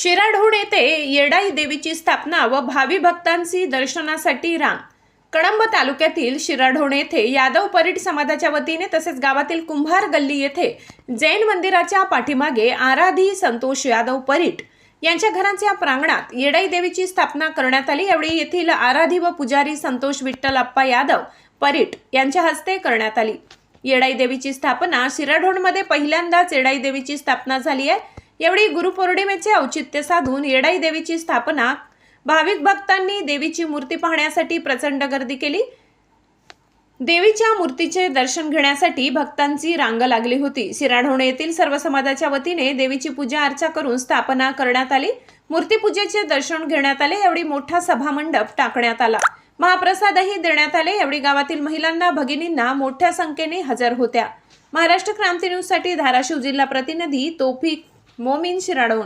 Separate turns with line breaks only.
शिराढोण येथे येडाई देवीची स्थापना व भावी भक्तांची दर्शनासाठी रांग. कळंब तालुक्यातील शिराढोण येथे यादव परीट समाजाच्या वतीने तसेच गावातील कुंभार गल्ली येथे जैन मंदिराच्या पाठीमागे आराधी संतोष यादव परीट यांच्या घरांच्या प्रांगणात येडाई देवीची स्थापना करण्यात आली. यावेळी येथील आराधी व पुजारी संतोष विठ्ठल अप्पा यादव परीट यांच्या हस्ते करण्यात आली. येडाई देवीची स्थापना शिराढोणमध्ये पहिल्यांदाच येडाई देवीची स्थापना झाली आहे. यावेळी गुरुपौर्णिमेचे औचित्य साधून येडाई देवीची स्थापना भाविक भक्तांनी देवीची मूर्ती पाहण्यासाठी प्रचंड गर्दी केली. देवीच्या मूर्तीचे दर्शन घेण्यासाठी भक्तांची रांग लागली होती. शिराढोणे येथील सर्व समाजाच्या वतीने देवीची पूजा अर्चा करून स्थापना करण्यात आली. मूर्तीपूजेचे दर्शन घेण्यात आले. यावेळी मोठा सभामंडप टाकण्यात आला. महाप्रसादही देण्यात आले. यावेळी गावातील महिलांना भगिनींना मोठ्या संख्येने हजर होत्या. महाराष्ट्र क्रांती न्यूजसाठी धाराशिव जिल्हा प्रतिनिधी तोफिक మోమించి నడవు